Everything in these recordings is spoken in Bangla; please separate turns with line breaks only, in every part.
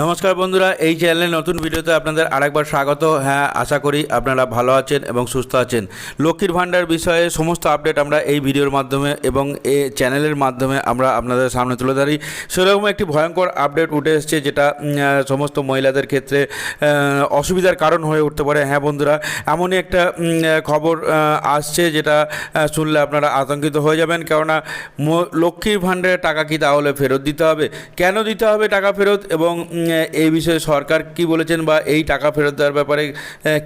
নমস্কার বন্ধুরা, এই চ্যানেলে নতুন ভিডিওতে আপনাদের আরেকবার স্বাগত। হ্যাঁ আশা করি আপনারা ভালো আছেন এবং সুস্থ আছেন। লক্ষ্মীর ভাণ্ডার বিষয়ে সমস্ত আপডেট আমরা এই ভিডিওর মাধ্যমে এবং এ চ্যানেলের মাধ্যমে আমরা আপনাদের সামনে তুলে ধরি। সেরকম একটি ভয়ঙ্কর আপডেট উঠে এসছে যেটা সমস্ত মহিলাদের ক্ষেত্রে অসুবিধার কারণ হয়ে উঠতে পারে। হ্যাঁ বন্ধুরা, এমনই একটা খবর আসছে যেটা শুনলে আপনারা আতঙ্কিত হয়ে যাবেন। কেননা লক্ষ্মীর ভাণ্ডারের টাকা কি তাহলে ফেরত দিতে হবে? কেন দিতে হবে টাকা ফেরত? এবং এই বিষয়ে সরকার কি বলেছেন বা এই টাকা ফেরত দেওয়ার ব্যাপারে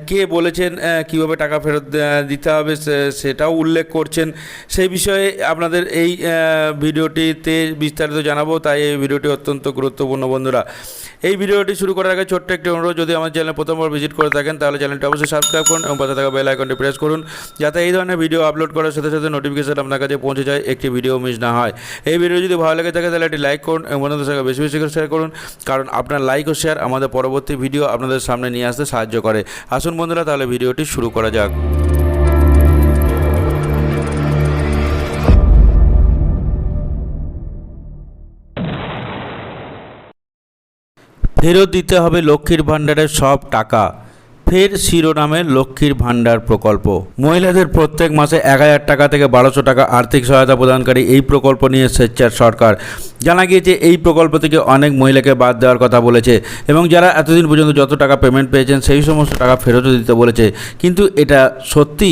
কে বলেছেন কীভাবে টাকা ফেরত দিতে হবে সেটাও উল্লেখ করছেন। সেই বিষয়ে আপনাদের এই ভিডিওটিতে বিস্তারিত জানাব, তাই এই ভিডিওটি অত্যন্ত গুরুত্বপূর্ণ, বন্ধুরা। এই ভিডিওটি শুরু করার আগে ছোট্ট একটি অনুরোধ, যদি আমার চ্যানেল প্রথমবার ভিজিট করে থাকেন, তাহলে চ্যানেলটি অবশ্যই সাবস্ক্রাইব করুন এবং পাশে থাকা বেল আইকনটি প্রেস করুন, যাতে এই ধরনের ভিডিও আপলোড করার সাথে সাথে নোটিফিকেশন আপনার কাছে পৌঁছে যায়, একটি ভিডিও মিস না হয়। এই ভিডিও যদি ভালো লেগে থাকে, তাহলে একটি লাইক করুন এবং বন্ধুদের সঙ্গে বেশি বেশি করে শেয়ার করুন, কারণ আপনার লাইক ও শেয়ার আমাদের পরবর্তী ভিডিও আপনাদের সামনে নিয়ে আসতে সাহায্য করে। আসুন বন্ধুরা, তাহলে ভিডিওটি শুরু করা যাক। ফেরত দিতে হবে লক্ষ্মীর ভাণ্ডারের সব টাকা। ফের শিরোনামে লক্ষ্মীর ভাণ্ডার প্রকল্প। মহিলাদের প্রত্যেক মাসে এক হাজার টাকা থেকে বারোশো টাকা আর্থিক সহায়তা প্রদানকারী এই প্রকল্প নিয়ে স্বেচ্ছার সরকার। জানা গিয়েছে, এই প্রকল্প থেকে অনেক মহিলাকে বাদ দেওয়ার কথা বলেছে এবং যারা এতদিন পর্যন্ত যত টাকা পেমেন্ট পেয়েছেন, সেই সমস্ত টাকা ফেরতও দিতে বলেছে। কিন্তু এটা সত্যি?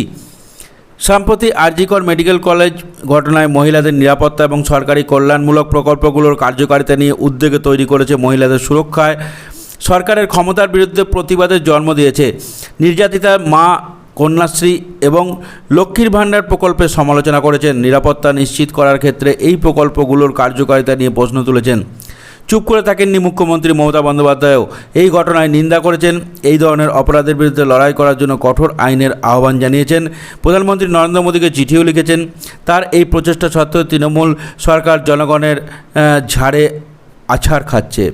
সম্প্রতি আরজিকর মেডিকেল কলেজ ঘটনায় মহিলাদের নিরাপত্তা এবং সরকারি কল্যাণমূলক প্রকল্পগুলোর কার্যকারিতা নিয়ে উদ্বেগে তৈরি করেছে মহিলাদের সুরক্ষায়। সরকারের ক্ষমতার বিরুদ্ধে প্রতিবাদের জন্ম দিয়েছে। নির্যাতিতা মা, কন্যাশ্রী এবং লক্ষ্মীর ভাণ্ডার প্রকল্পের সমালোচনা করেছেন। নিরাপত্তা নিশ্চিত করার ক্ষেত্রে এই প্রকল্পগুলোর কার্যকারিতা নিয়ে প্রশ্ন তুলেছেন। চুপ করে থাকেননি মুখ্যমন্ত্রী মমতা বন্দ্যোপাধ্যায়ও। এই ঘটনায় নিন্দা করেছেন। এই ধরনের অপরাধের বিরুদ্ধে লড়াই করার জন্য কঠোর আইনের আহ্বান জানিয়েছেন। প্রধানমন্ত্রী নরেন্দ্র মোদীকে চিঠিও লিখেছেন। তার এই প্রচেষ্টা সত্ত্বেও তৃণমূল সরকার জনগণের ঝাড়ে আছাড় খাচ্ছে।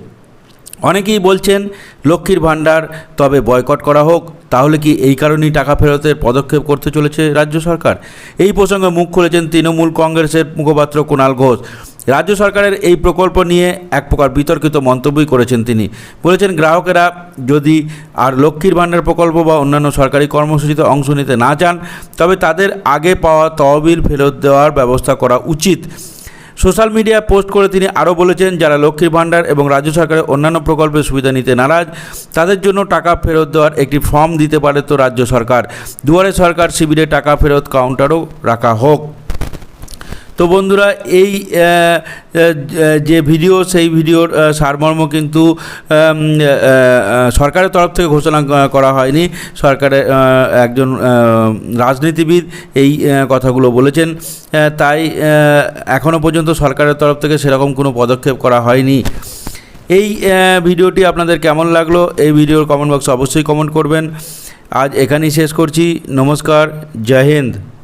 অনেকেই বলছেন, লক্ষ্মীর ভাণ্ডার, তবে বয়কট করা হোক, তাহলে কি এই কারণেই টাকা ফেরতের পদক্ষেপ করতে চলেছে রাজ্য সরকার? এই প্রসঙ্গে মুখ খুলেছেন তৃণমূল কংগ্রেসের মুখপাত্র কুণাল ঘোষ। রাজ্য সরকারের এই প্রকল্প নিয়ে এক প্রকার বিতর্কিত মন্তব্যই করেছেন তিনি। বলেছেন, গ্রাহকেরা যদি আর লক্ষ্মীর ভাণ্ডার প্রকল্প বা অন্যান্য সরকারি কর্মসূচিতে অংশ নিতে না চান, তবে তাদের আগে পাওয়া তহবিল ফেরত দেওয়ার ব্যবস্থা করা উচিত। সোশ্যাল মিডিয়ায় পোস্ট করে তিনি আরও বলেছেন, যারা লক্ষ্মীর ভাণ্ডার এবং রাজ্য সরকারের অন্যান্য প্রকল্পের সুবিধা নিতে নারাজ, তাদের জন্য টাকা ফেরত দেওয়ার একটি ফর্ম দিতে পারে তো রাজ্য সরকার। দুয়ারে সরকার শিবিরে টাকা ফেরত কাউন্টারও রাখা হোক। তো বন্ধুরা, এই যে ভিডিও, সেই ভিডিওর সারমর্ম কিন্তু সরকারের তরফ থেকে ঘোষণা করা হয়নি। সরকারের একজন রাজনীতিবিদ এই কথাগুলো বলেছেন। তাই এখনও পর্যন্ত সরকারের তরফ থেকে সেরকম কোনো পদক্ষেপ করা হয়নি। এই ভিডিওটি আপনাদের কেমন লাগল? এই ভিডিওর কমেন্ট বক্সে অবশ্যই কমেন্ট করবেন। আজ এখানেই শেষ করছি। নমস্কার। জয় হিন্দ।